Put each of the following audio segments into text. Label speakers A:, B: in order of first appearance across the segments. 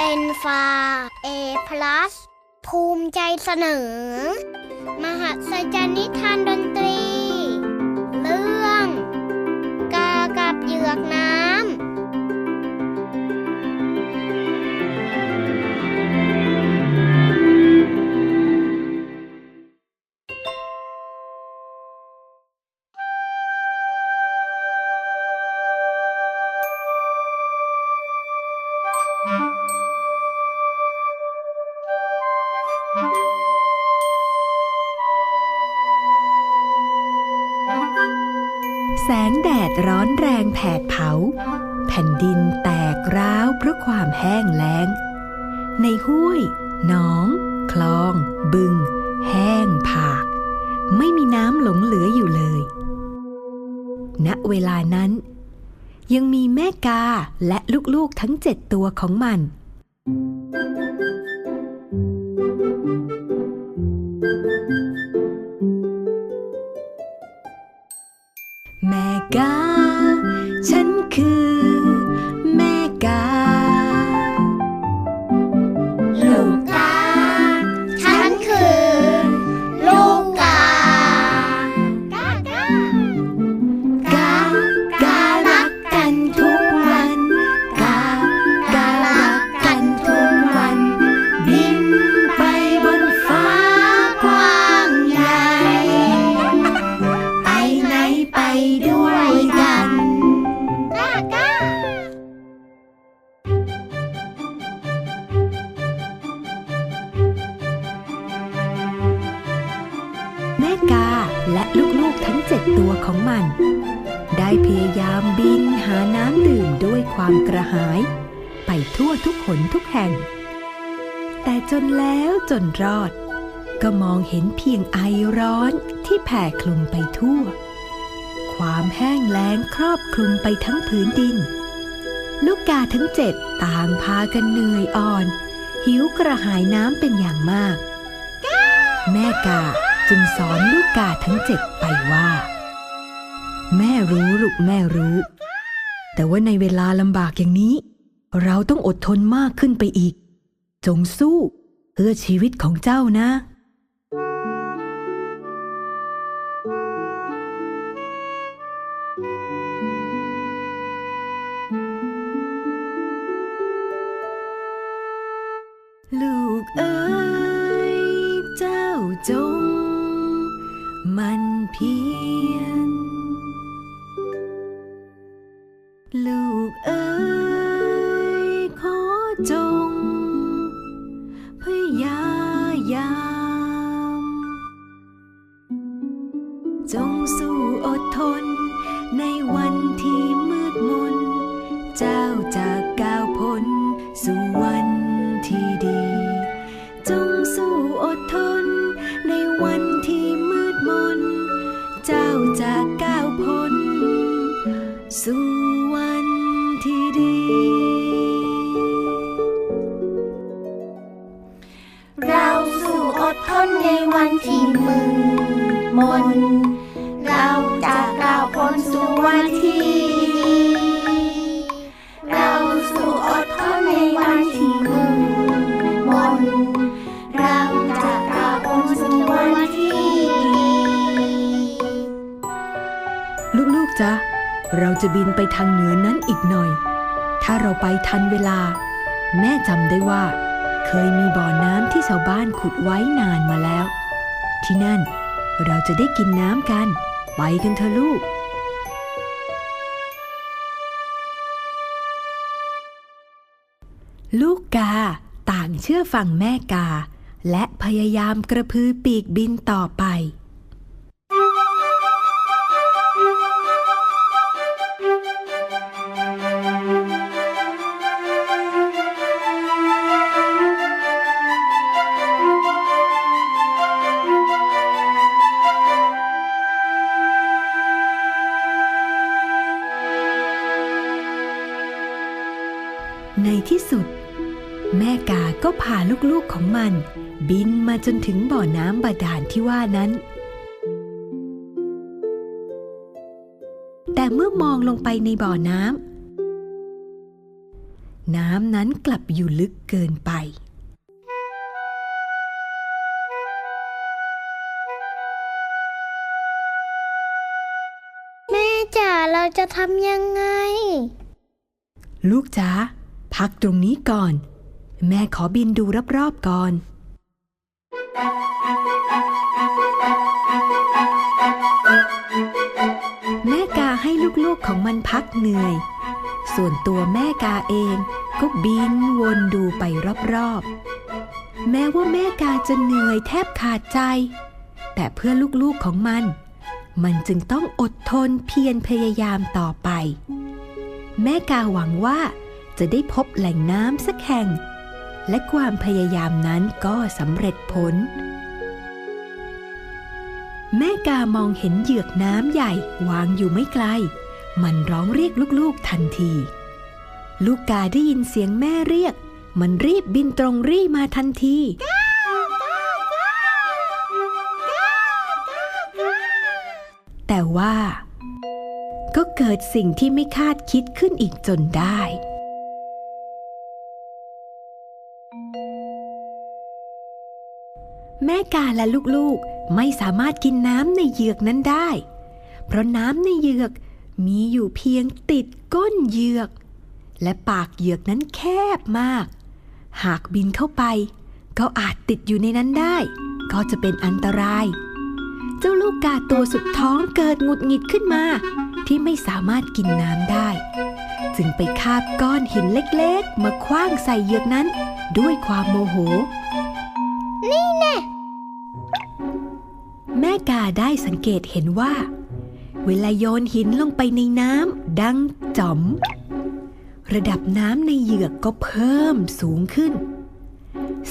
A: เอ็นฟาเอพลัสภูมิใจเสนอ มหัศจรรย์นิทานดนตรี เรื่อง กากับเหยือกนะ
B: ร้อนแรงแผดเผา แผ่นดินแตกร้าวเพราะความแห้งแล้ง ในห้วย หนอง คลอง บึง แห้งผาก ไม่มีน้ำหลงเหลืออยู่เลย ณ เวลานั้น ยังมีแม่กาและลูกๆทั้งเจ็ดตัวของมันแมัน ได้พยายามบินหาน้ำดื่มด้วยความกระหาย ไปทั่วทุกหนทุกแห่ง แต่จนแล้วจนรอด ก็มองเห็นเพียงไอร้อนที่แผ่คลุมไปทั่ว ความแห้งแล้งครอบคลุมไปทั้งพื้นดิน ลูกกาทั้งเจ็ดต่างพากันเหนื่อยอ่อน หิวกระหายน้ำเป็นอย่างมาก แม่กาจึงสอนลูกกาทั้งเจ็ดไปว่า แม่รู้ลูกแม่รู้ แต่ว่าในเวลาลำบากอย่างนี้ เราต้องอดทนมากขึ้นไปอีก จงสู้เพื่อชีวิตของเจ้านะ วันที่มืดมน เรา
A: จะก้าวพ้นสู่วันที่ดีเราสู่อดทนในวันที่มืดมน เราจะก้าวพ้นสู่วันที่ดี
B: ลูกๆจ๊ะเราจะบินไปทางเหนือนั้นอีกหน่อย ถ้าเราไปทันเวลา แม่จำได้ว่า เคยมีบ่อน้ำที่ชาวบ้านขุดไว้นานมาแล้ว ที่นั่นเราจะได้กินน้ำกัน ไปกันเถอะลูก ลูกกาต่างเชื่อฟังแม่กา และพยายามกระพือปีกบินต่อไป ลูกๆของมัน บินมาจนถึงบ่อน้ำบาดาลที่ว่านั้น แต่เมื่อมองลงไปในบ่อน้น้ำนั้นกลับอยู่ลึกเกินไป
A: แม่จ๋าเราจะทำยังไง
B: ลูกจ๋าพักตรงนี้ก่อน แม่ขอบินดูรอบๆก่อนแม่กาให้ลูกๆของมันพักเหนื่อย ส่วนตัวแม่กาเองก็บินวนดูไปรอบๆ แม้ว่าแม่กาจะเหนื่อยแทบขาดใจ แต่เพื่อลูกๆของมัน มันจึงต้องอดทนเพียรพยายามต่อไป แม่กาหวังว่าจะได้พบแหล่งน้ำสักแห่ง และความพยายามนั้นก็สำเร็จผล แม่กามองเห็นเหยือกน้ำใหญ่วางอยู่ไม่ไกล มันร้องเรียกลูกๆทันที ลูกกาได้ยินเสียงแม่เรียก มันรีบบินตรงรี่มาทันทีแต่ว่า ก็เกิดสิ่งที่ไม่คาดคิดขึ้นอีกจนได้ แม่กาและลูกๆไม่สามารถกินน้ำในเหยือกนั้นได้ เพราะน้ำในเหยือกมีอยู่เพียงติดก้นเหยือก และปากเหยือกนั้นแคบมาก หากบินเข้าไป ก็อาจติดอยู่ในนั้นได้ ก็จะเป็นอันตราย เจ้าลูกกาตัวสุดท้องเกิดหงุดหงิดขึ้นมา ที่ไม่สามารถกินน้ำได้ จึงไปคาบก้อนหินเล็กๆ มาคว้างใส่เหยือกนั้น ด้วยความโมโห นี่แน่ แม่กาได้สังเกตเห็นว่า เวลาโยนหินลงไปในน้ำดังจ๋อม ระดับน้ำในเหยือกก็เพิ่มสูงขึ้น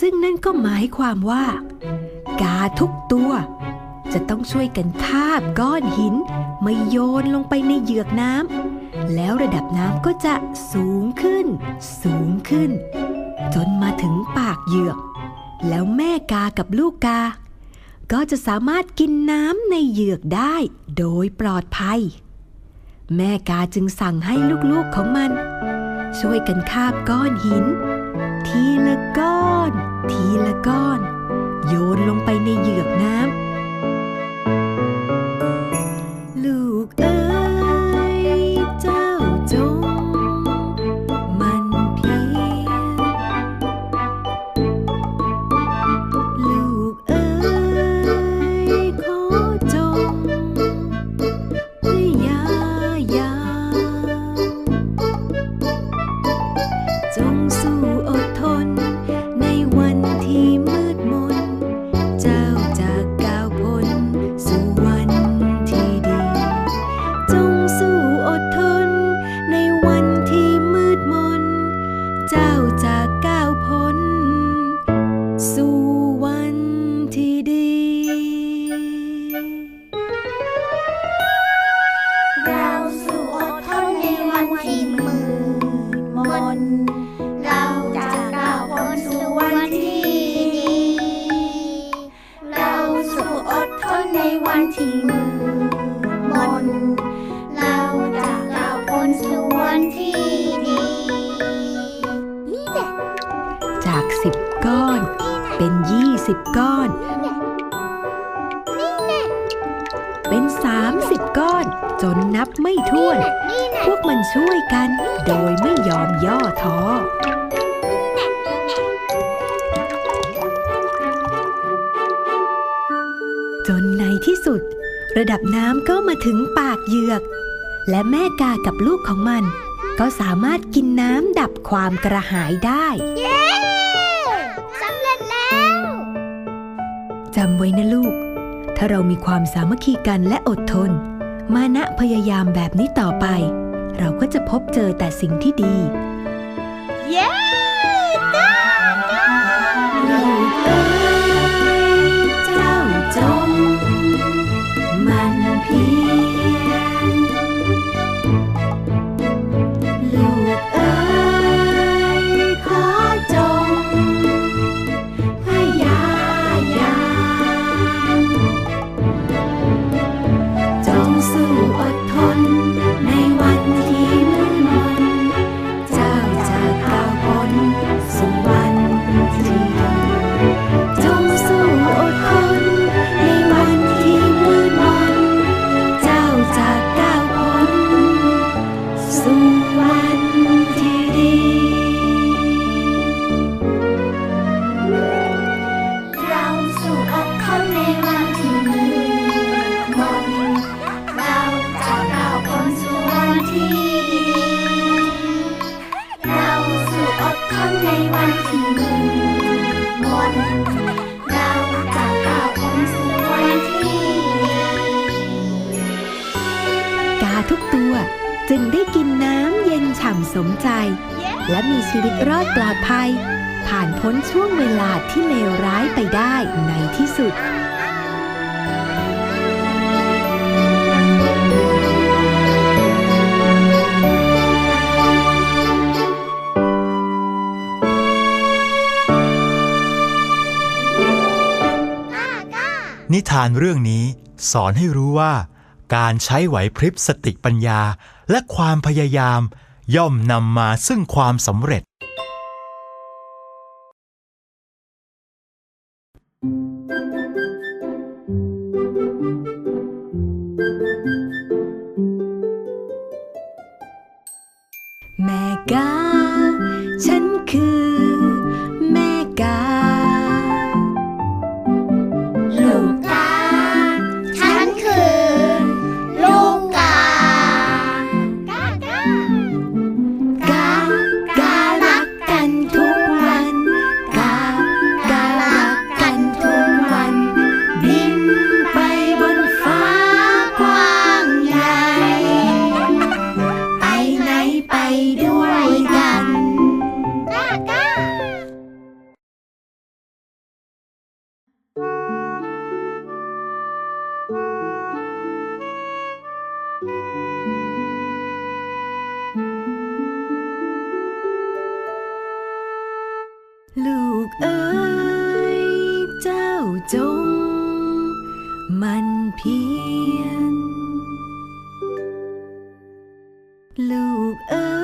B: ซึ่งนั่นก็หมายความว่า กาทุกตัว จะต้องช่วยกันคาบก้อนหินมาโยนลงไปในเหยือกน้ำแล้วระดับน้ำก็จะสูงขึ้น สูงขึ้น จนมาถึงปากเหยือก แล้วแม่กากับลูกกา ก็จะสามารถกินน้ำในเหยือกได้โดยปลอดภัย แม่กาจึงสั่งให้ลูกๆของมัน ช่วยกันคาบก้อนหิน ทีละก้อน ทีละก้อน โยนลงไปในเหยือกน้ำ 30 ก้อน จนนับไม่ถ้วน พวกมันช่วยกัน โดยไม่ยอมย่อท้อจนในที่สุด ระดับน้ำก็มาถึงปากเหยือก และแม่กากับลูกของมัน ก็สามารถกินน้ำดับความกระหายได้
A: สำเร็จแล้ว
B: จำไว้นะลูก ถ้าเรามีความสามัคคีกันและอดทน มานะพยายามแบบนี้ต่อไป เราก็จะพบเจอแต่สิ่งที่ดี
A: เย้
B: y e a ผ่านพ้นช่วงเวลาที่เลวร้ายไปได้ในที่สุด
C: นิทานเรื่องนี้สอนให้รู้ว่า การใช้ไหวพริบสติปัญญาและความพยายาม ย่อมนำมาซึ่งความสำเร็จ
B: thank you thiên lục ơi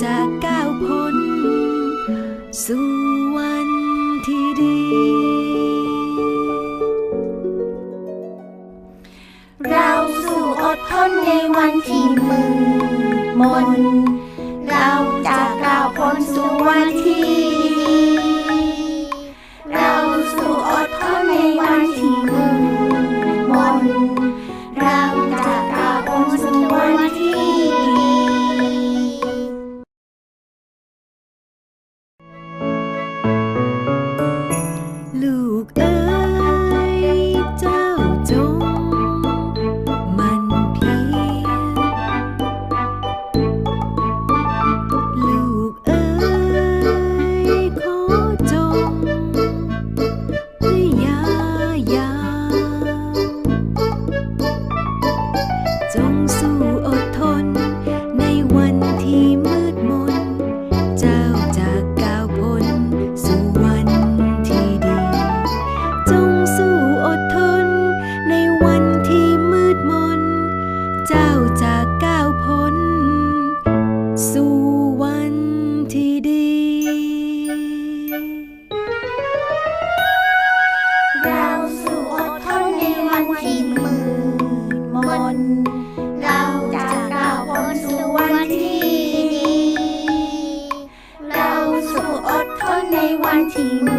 B: จากก้าวพ้น สู่วันที่ดี เรา
A: สู้อดทนในวันที่มืดมน เราจะ Thì